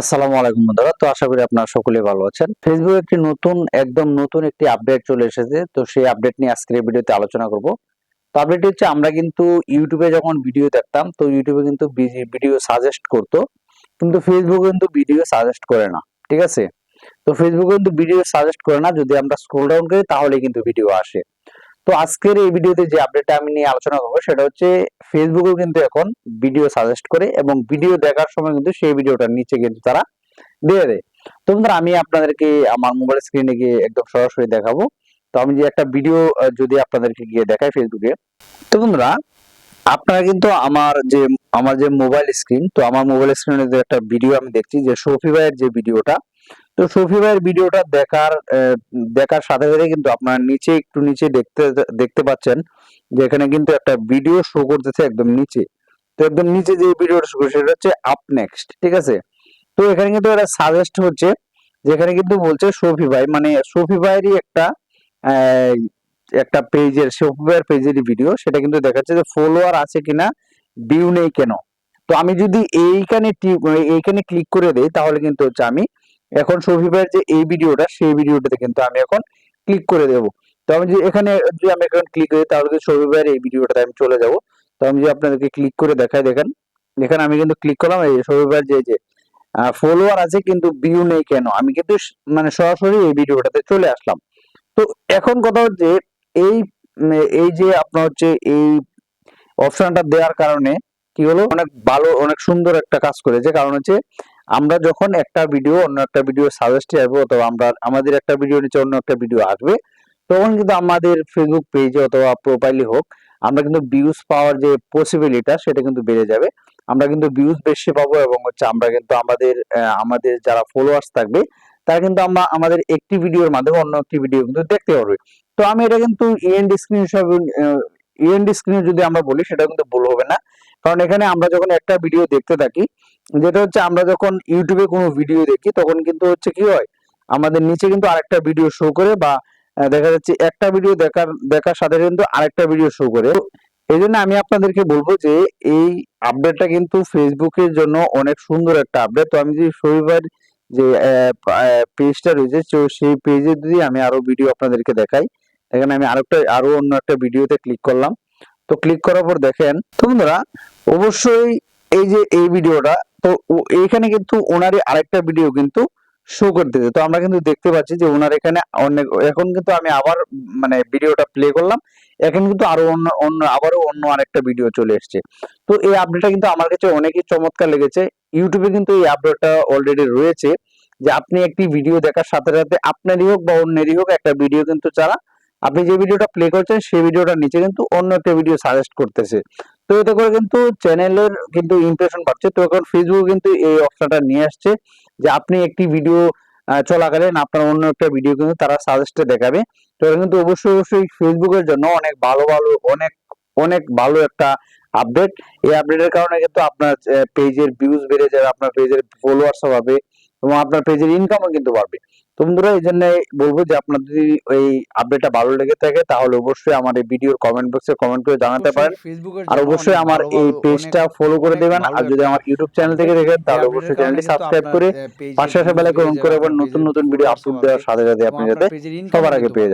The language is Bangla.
আসসালামু আলাইকুম বন্ধুরা। তো আশা করি আপনারা সকলে ভালো আছেন। ফেসবুক একটি নতুন, একদম নতুন একটি আপডেট চলে এসেছে। তো সেই আপডেট নিয়ে আজকের ভিডিওতে আলোচনা করব। তো আপডেট হচ্ছে, আমরা কিন্তু ইউটিউবে যখন ভিডিও দেখতাম, তো ইউটিউবে কিন্তু ভিডিও সাজেস্ট করতো। কিন্তু ফেসবুক কিন্তু ভিডিও সাজেস্ট করে না। ঠিক আছে? তো ফেসবুক কিন্তু ভিডিও সাজেস্ট করে না। যদি আমরা স্ক্রল ডাউন করি তাহলে কিন্তু ভিডিও আসে। তো আজকের এই ভিডিওতে যে আপডেটটা আমি নিয়ে আলোচনা করব, সেটা হচ্ছে ফেসবুকেও কিন্তু এখন ভিডিও সাজেস্ট করে এবং ভিডিও দেখার সময় কিন্তু সেই ভিডিওটার নিচে কিন্তু তারা দিয়ে দেয়। তো বন্ধুরা, আমি আপনাদেরকে আমার মোবাইল স্ক্রিনে গিয়ে একদম সরাসরি দেখাবো। তো আমি যে একটা ভিডিও যদি আপনাদেরকে গিয়ে দেখাই ফেসবুকে তো বন্ধুরা, আপনারা কিন্তু আমার যে আমার যে মোবাইল স্ক্রিন তো আমার মোবাইল স্ক্রিনে যে একটা ভিডিও আমি দেখছি, যে শফি ভাইয়ের যে ভিডিওটা তো শফি ভাইয়ের ভিডিওটা দেখার দেখার সাথে সাথে কিন্তু আপনার নিচে একটু নিচে দেখতে দেখতে পাচ্ছেন যে এখানে কিন্তু একটা ভিডিও শো করতেছে একদম নিচে। তো একদম নিচে যে ভিডিওটা শো করছে সেটা হচ্ছে আপ নেক্সট ঠিক আছে? তো এখানে কিন্তু একটা সাজেস্ট হচ্ছে যেখানে কিন্তু বলছে শফি ভাই মানে শফি ভাইয়েরই একটা একটা পেজের শফি ভাইয়ের পেজের ভিডিও সেটা কিন্তু দেখাচ্ছে যে ফলোয়ার আছে কিনা ভিউ নেই কেন। তো আমি যদি এইখানে এইখানে ক্লিক করে দেই, তাহলে কিন্তু হচ্ছে আমি এখন শফি ভাইয়ের যে এই ভিডিওটা, সেই ভিডিওটাতে কিন্তু আমি এখন ক্লিক করে দেবো। তো আমি যদি এখানে যদি আমি এখন ক্লিক করি, তাহলে কিন্তু শফি ভাইয়ের এই ভিডিওটাতে আমি চলে যাব। তো আমি যদি আপনাদেরকে ক্লিক করে দেখাই, দেখেন। এখানে আমি কিন্তু ক্লিক করলাম, এই শফি ভাইয়ের যে যে ফলোয়ার আছে কিন্তু ভিউ নেই কেন? আমি কিন্তু মানে সরাসরি এই ভিডিওটাতে চলে আসলাম। তো এখন কথা হচ্ছে, এই এই যে আপনার হচ্ছে এই অপশনটা দেওয়ার কারণে কি হলো? অনেক ভালো, অনেক সুন্দর একটা কাজ করেছে। কারণ হচ্ছে আমরা যখন একটা ভিডিও অন্য একটা ভিডিও সাজেস্টে আসব অথবা আমরা, আমাদের একটা ভিডিও নিচে অন্য একটা ভিডিও আসবে, তখন কিন্তু আমাদের ফেসবুক পেজে অথবা প্রোফাইলে হোক, আমরা কিন্তু ভিউজ পাওয়ার যে পসিবিলিটা সেটা কিন্তু বেড়ে যাবে। আমরা কিন্তু ভিউজ বেশি পাবো এবং হচ্ছে আমরা কিন্তু আমাদের আমাদের যারা ফলোয়ার্স থাকবে, তারা কিন্তু আমরা, আমাদের একটি ভিডিওর মাধ্যমে অন্য একটি ভিডিও কিন্তু দেখতে পারবে। তো আমি এটা কিন্তু ইএনড স্ক্রিন হিসাবে ইএনড স্ক্রিনে যদি আমরা বলি, সেটা কিন্তু ভুল হবে না। কারণ এখানে আমরা যখন একটা ভিডিও দেখতে থাকি যেটা হচ্ছে আমরা যখন ইউটিউবে কোনো ভিডিও দেখি, তখন কিন্তু হচ্ছে কি হয়? আমাদের নিচে কিন্তু আরেকটা ভিডিও শো করে বা দেখা যাচ্ছে একটা ভিডিও দেখার দেখার সাথে কিন্তু আরেকটা ভিডিও শো করে। এই জন্য আমি আপনাদেরকে বলব যে, এই আপডেটটা কিন্তু ফেসবুকের জন্য অনেক সুন্দর একটা আপডেট তো আমি যদি শনিবার যে পেজটা রয়েছে, তো সেই পেজে যদি আমি আরও ভিডিও আপনাদেরকে দেখাই এখানে আমি আরেকটা, আরও অন্য একটা ভিডিওতে ক্লিক করলাম। তো ক্লিক করার পর দেখেন, তো বন্ধুরা, অবশ্যই এই যে, এই ভিডিওটা তো এইখানে কিন্তু ওনারই আরেকটা ভিডিও কিন্তু শো করতেছে তো আমরা কিন্তু দেখতে পাচ্ছি যে ওনার এখানে অনেক, এখন কিন্তু আমি আবার মানে ভিডিওটা প্লে করলাম। এখন কিন্তু আরও অন্য অন্য, আবারও অন্য আরেকটা ভিডিও চলে এসেছে। তো এই আপডেটটা কিন্তু আমার কাছে অনেকই চমৎকার লেগেছে। ইউটিউবে কিন্তু এই আপডেটটা অলরেডি রয়েছে যে আপনি একটি ভিডিও দেখার সাথে সাথে আপনারই হোক বা অন্যেরই হোক একটা ভিডিও কিন্তু ছাড়া আপনি যে ভিডিওটা প্লে করছেন, সেই ভিডিওটার নিচে কিন্তু অন্য একটা ভিডিও সাজেস্ট করতেছে। তো এতে করে কিন্তু চ্যানেলের কিন্তু ইমপ্রেশন বাড়ছে। তো এখন ফেসবুক কিন্তু এই অপশনটা নিয়ে আসছে যে আপনি একটি ভিডিও চলাকালীন আপনার অন্য একটা ভিডিও কিন্তু তারা সাজেস্টে দেখাবে। তো এটা কিন্তু অবশ্যই অবশ্যই ফেসবুকের জন্য অনেক ভালো ভালো, অনেক অনেক ভালো একটা আপডেট এই আপডেটের কারণে কিন্তু আপনার পেজের ভিউজ বেড়ে যাবে, আপনার পেজের ফলোয়ার্স হবে এবং আপনার পেজের ইনকামও কিন্তু বাড়বে। তো বন্ধুরা এই জন্য বলব যে আপনার যদি এই আপডেটটা ভালো লেগে থাকে তাহলে অবশ্যই আমার এই ভিডিওর কমেন্ট বক্সে কমেন্ট করে জানাতে পারেন। আর অবশ্যই আমার এই পেজটা ফলো করে দেবেন। আর যদি আমার ইউটিউব চ্যানেল থেকে দেখেন তাহলে অবশ্যই চ্যানেলটি সাবস্ক্রাইব করে পাশে আসা বেলা যাবে, করে নতুন নতুন ভিডিও আপলোড দেওয়ার সাথে সাথে আপনি যাতে সবার আগে পেয়ে যান।